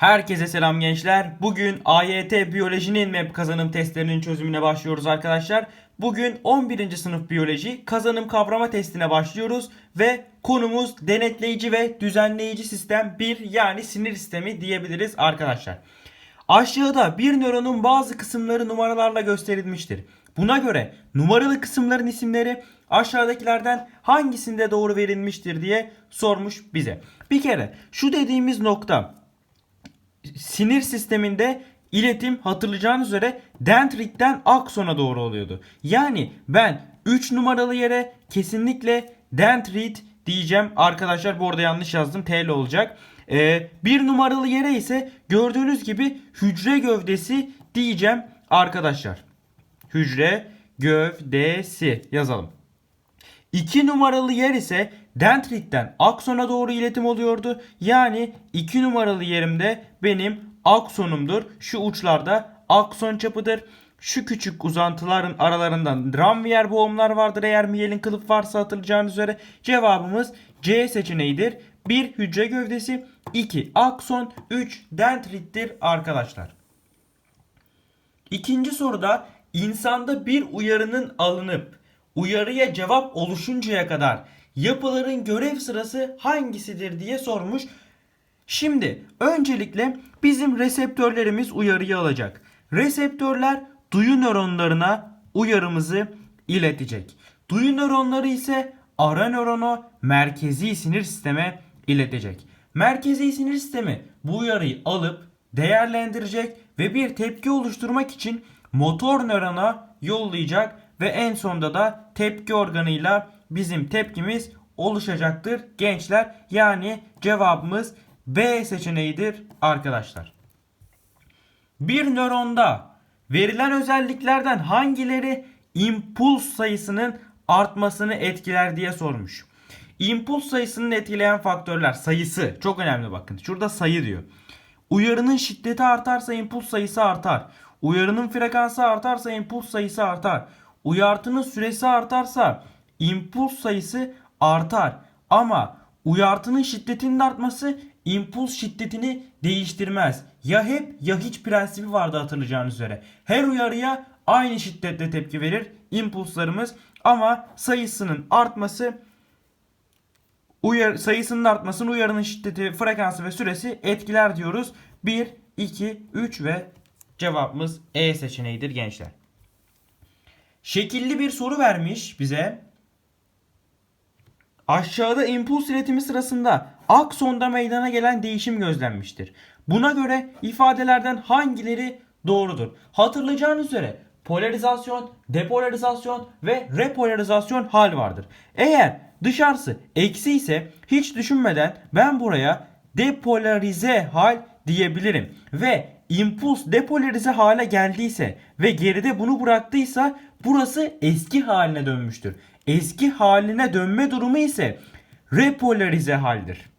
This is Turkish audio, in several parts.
Herkese selam gençler. Bugün AYT biyolojinin map kazanım testlerinin çözümüne başlıyoruz arkadaşlar. Bugün 11. sınıf biyoloji kazanım kavrama testine başlıyoruz ve konumuz denetleyici ve düzenleyici sistem 1 yani sinir sistemi diyebiliriz arkadaşlar. Aşağıda bir nöronun bazı kısımları numaralarla gösterilmiştir. Buna göre numaralı kısımların isimleri aşağıdakilerden hangisinde doğru verilmiştir diye sormuş bize. Bir kere şu dediğimiz nokta sinir sisteminde iletim hatırlayacağınız üzere dendritten aksona doğru oluyordu. Yani ben 3 numaralı yere kesinlikle dendrit diyeceğim. Arkadaşlar bu arada yanlış yazdım. TL olacak. Ee, bir numaralı yere ise gördüğünüz gibi hücre gövdesi diyeceğim arkadaşlar. Hücre gövdesi yazalım. 2 numaralı yer ise dendritten aksona doğru iletim oluyordu. Yani 2 numaralı yerimde benim aksonumdur. Şu uçlarda akson çapıdır. Şu küçük uzantıların aralarından Ranvier boğumlar vardır eğer miyelin kılıf varsa hatırlayacağınız üzere. Cevabımız C seçeneğidir. 1 hücre gövdesi, 2 akson, 3 dendrittir arkadaşlar. İkinci soruda insanda bir uyarının alınıp uyarıya cevap oluşuncaya kadar yapıların görev sırası hangisidir diye sormuş. Şimdi öncelikle bizim reseptörlerimiz uyarıyı alacak. Reseptörler duyu nöronlarına uyarımızı iletecek. Duyu nöronları ise ara nöronu merkezi sinir sisteme iletecek. Merkezi sinir sistemi bu uyarıyı alıp değerlendirecek ve bir tepki oluşturmak için motor nörona yollayacak ve en sonunda da tepki organıyla bizim tepkimiz oluşacaktır gençler. Yani cevabımız B seçeneğidir arkadaşlar. Bir nöronda verilen özelliklerden hangileri impuls sayısının artmasını etkiler diye sormuş. İmpuls sayısını etkileyen faktörler sayısı çok önemli bakın. Şurada sayı diyor. Uyarının şiddeti artarsa impuls sayısı artar. Uyarının frekansı artarsa impuls sayısı artar. Uyartının süresi artarsa impuls sayısı artar. Ama uyartının şiddetinin artması impuls şiddetini değiştirmez. Ya hep ya hiç prensibi vardı hatırlayacağınız üzere. Her uyarıya aynı şiddetle tepki verir impulslarımız ama sayısının artması uyar, sayısının artmasını uyarının şiddeti, frekansı ve süresi etkiler diyoruz. 1, 2, 3 ve cevabımız E seçeneğidir gençler. Şekilli bir soru vermiş bize. Aşağıda impuls iletimi sırasında aksonda meydana gelen değişim gözlenmiştir. Buna göre ifadelerden hangileri doğrudur? Hatırlayacağınız üzere polarizasyon, depolarizasyon ve repolarizasyon hal vardır. Eğer dışarısı eksi ise hiç düşünmeden ben buraya depolarize hal diyebilirim. Ve impuls depolarize hale geldiyse ve geride bunu bıraktıysa burası eski haline dönmüştür. Eski haline dönme durumu ise repolarize haldir.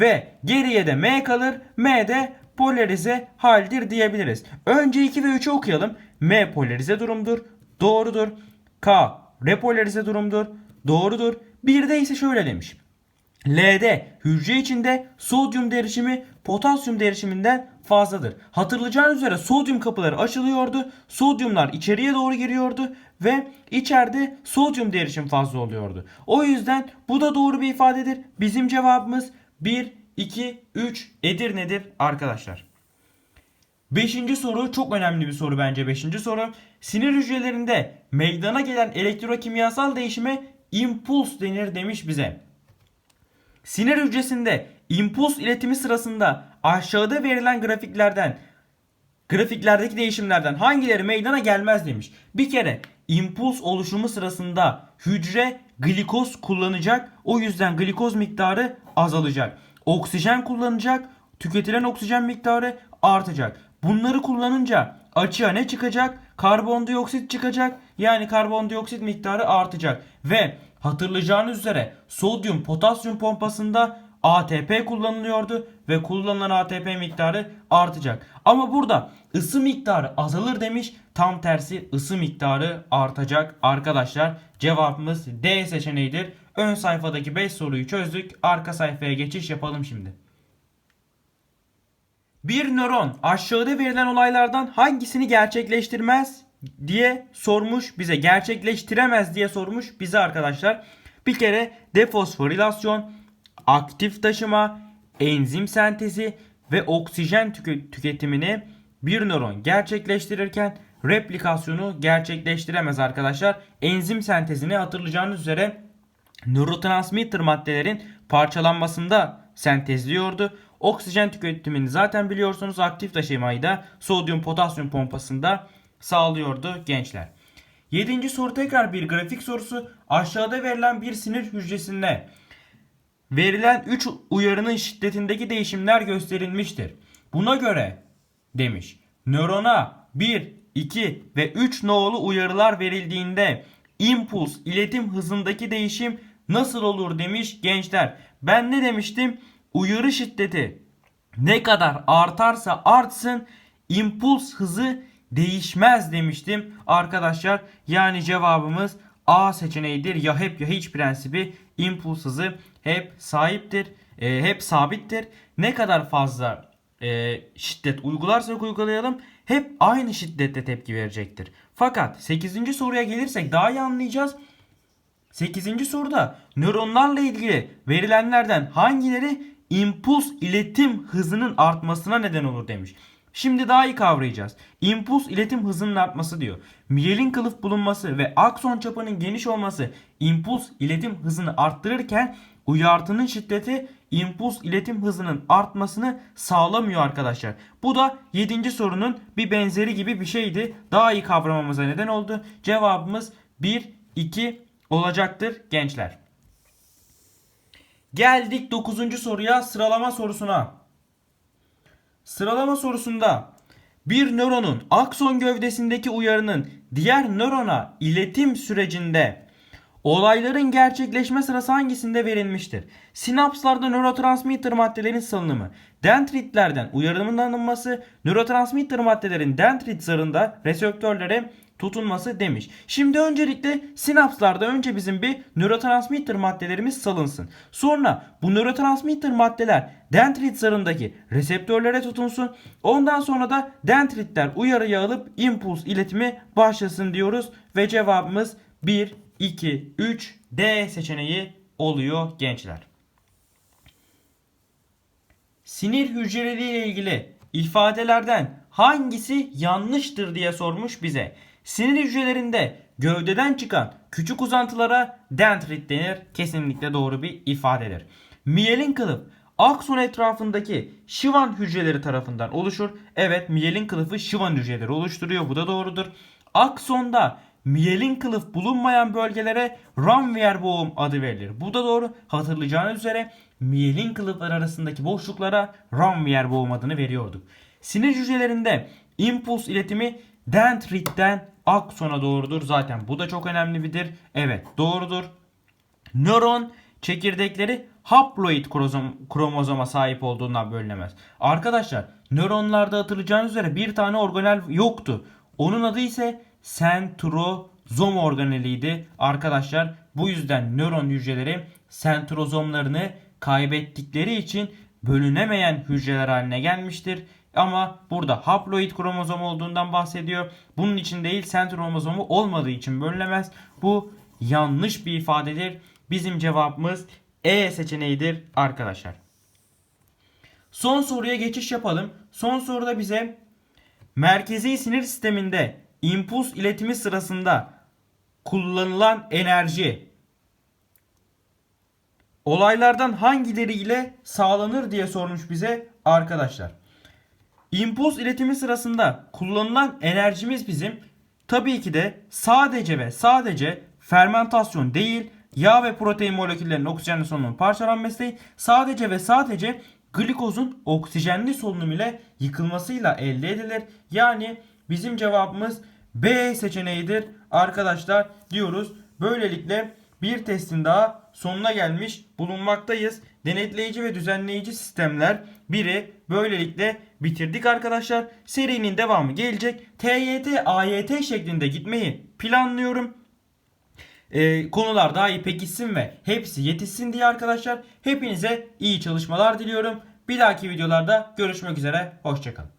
Ve geriye de M kalır. M de polarize haldir diyebiliriz. Önce 2 ve 3'ü okuyalım. M polarize durumdur. Doğrudur. K repolarize durumdur. Doğrudur. Bir de ise şöyle demiş. L'de hücre içinde sodyum derişimi potasyum derişiminden fazladır. Hatırlayacağınız üzere sodyum kapıları açılıyordu. Sodyumlar içeriye doğru giriyordu ve içeride sodyum derişim fazla oluyordu. O yüzden bu da doğru bir ifadedir. Bizim cevabımız 1, 2, 3 Edirne'dir arkadaşlar. Beşinci soru çok önemli bir soru bence beşinci soru. Sinir hücrelerinde meydana gelen elektrokimyasal değişime impuls denir demiş bize. Sinir hücresinde impuls iletimi sırasında aşağıda verilen grafiklerden grafiklerdeki değişimlerden hangileri meydana gelmez demiş. Bir kere impuls oluşumu sırasında hücre glikoz kullanacak. O yüzden glikoz miktarı azalacak. Oksijen kullanacak. Tüketilen oksijen miktarı artacak. Bunları kullanınca açığa ne çıkacak? Karbondioksit çıkacak. Yani karbondioksit miktarı artacak. Ve hatırlayacağınız üzere sodyum potasyum pompasında ATP kullanılıyordu ve kullanılan ATP miktarı artacak. Ama burada ısı miktarı azalır demiş. Tam tersi ısı miktarı artacak arkadaşlar. Cevabımız D seçeneğidir. Ön sayfadaki 5 soruyu çözdük. Arka sayfaya geçiş yapalım şimdi. Bir nöron aşağıda verilen olaylardan hangisini gerçekleştirmez diye sormuş bize. Gerçekleştiremez diye sormuş bize arkadaşlar. Bir kere defosforilasyon, aktif taşıma, enzim sentezi ve oksijen tükü- tüketimini bir nöron gerçekleştirirken replikasyonu gerçekleştiremez arkadaşlar. Enzim sentezini hatırlayacağınız üzere nörotransmitter maddelerin parçalanmasında sentezliyordu. Oksijen tüketimini zaten biliyorsunuz aktif taşımayı da sodyum potasyum pompasında sağlıyordu gençler. Yedinci soru tekrar bir grafik sorusu. Aşağıda verilen bir sinir hücresinde verilen 3 uyarının şiddetindeki değişimler gösterilmiştir. Buna göre demiş. Nörona 1, 2 ve 3 nolu uyarılar verildiğinde impuls iletim hızındaki değişim nasıl olur demiş gençler. Ben ne demiştim? Uyarı şiddeti ne kadar artarsa artsın impuls hızı değişmez demiştim arkadaşlar. Yani cevabımız A seçeneğidir. Ya hep ya hiç prensibi impuls hızı hep sahiptir. e, hep sabittir. Ne kadar fazla e, şiddet uygularsak uygulayalım hep aynı şiddette tepki verecektir. Fakat 8. soruya gelirsek daha iyi anlayacağız. 8. soruda nöronlarla ilgili verilenlerden hangileri impuls iletim hızının artmasına neden olur demiş. Şimdi daha iyi kavrayacağız. İmpuls iletim hızının artması diyor. Miyelin kılıf bulunması ve akson çapının geniş olması impuls iletim hızını arttırırken uyartının şiddeti impuls iletim hızının artmasını sağlamıyor arkadaşlar. Bu da 7. sorunun bir benzeri gibi bir şeydi. Daha iyi kavramamıza neden oldu. Cevabımız 1, 2 olacaktır gençler. Geldik 9. soruya sıralama sorusuna. Sıralama sorusunda bir nöronun akson gövdesindeki uyarının diğer nörona iletim sürecinde olayların gerçekleşme sırası hangisinde verilmiştir? Sinapslarda nörotransmitter maddelerin salınımı, dendritlerden uyarımın alınması, nörotransmitter maddelerin dendrit zarında reseptörlere tutunması demiş. Şimdi öncelikle sinapslarda önce bizim bir nörotransmitter maddelerimiz salınsın. Sonra bu nörotransmitter maddeler dendrit zarındaki reseptörlere tutunsun. Ondan sonra da dendritler uyarıyı alıp impuls iletimi başlasın diyoruz ve cevabımız 1 2 3 D seçeneği oluyor gençler. Sinir hücreleri ile ilgili ifadelerden hangisi yanlıştır diye sormuş bize. Sinir hücrelerinde gövdeden çıkan küçük uzantılara dendrit denir. Kesinlikle doğru bir ifadedir. Miyelin kılıf akson etrafındaki şivan hücreleri tarafından oluşur. Evet miyelin kılıfı şivan hücreleri oluşturuyor. Bu da doğrudur. Aksonda miyelin kılıf bulunmayan bölgelere Ramvier boğum adı verilir. Bu da doğru. Hatırlayacağınız üzere miyelin kılıflar arasındaki boşluklara Ramvier boğum adını veriyorduk. Sinir hücrelerinde impuls iletimi dendritten aksona doğrudur. Zaten bu da çok önemli birdir. Evet doğrudur. Nöron çekirdekleri haploid kromozoma sahip olduğundan bölünemez. Arkadaşlar nöronlarda hatırlayacağınız üzere bir tane organel yoktu. Onun adı ise sentrozom organeliydi. Arkadaşlar bu yüzden nöron hücreleri sentrozomlarını kaybettikleri için bölünemeyen hücreler haline gelmiştir. Ama burada haploid kromozom olduğundan bahsediyor. Bunun için değil sentromozomu olmadığı için bölünemez. Bu yanlış bir ifadedir. Bizim cevabımız E seçeneğidir arkadaşlar. Son soruya geçiş yapalım. Son soruda bize merkezi sinir sisteminde impuls iletimi sırasında kullanılan enerji olaylardan hangileriyle sağlanır diye sormuş bize arkadaşlar. İmpuls iletimi sırasında kullanılan enerjimiz bizim tabii ki de sadece ve sadece fermentasyon değil, yağ ve protein moleküllerinin oksijenli solunumun parçalanması değil, sadece ve sadece glikozun oksijenli solunum ile yıkılmasıyla elde edilir. Yani bizim cevabımız B seçeneğidir arkadaşlar diyoruz. Böylelikle bir testin daha sonuna gelmiş bulunmaktayız. Denetleyici ve düzenleyici sistemler biri böylelikle bitirdik arkadaşlar. Serinin devamı gelecek. TYT, AYT şeklinde gitmeyi planlıyorum. Ee, konular daha iyi pekişsin ve hepsi yetişsin diye arkadaşlar. Hepinize iyi çalışmalar diliyorum. Bir dahaki videolarda görüşmek üzere. Hoşçakalın.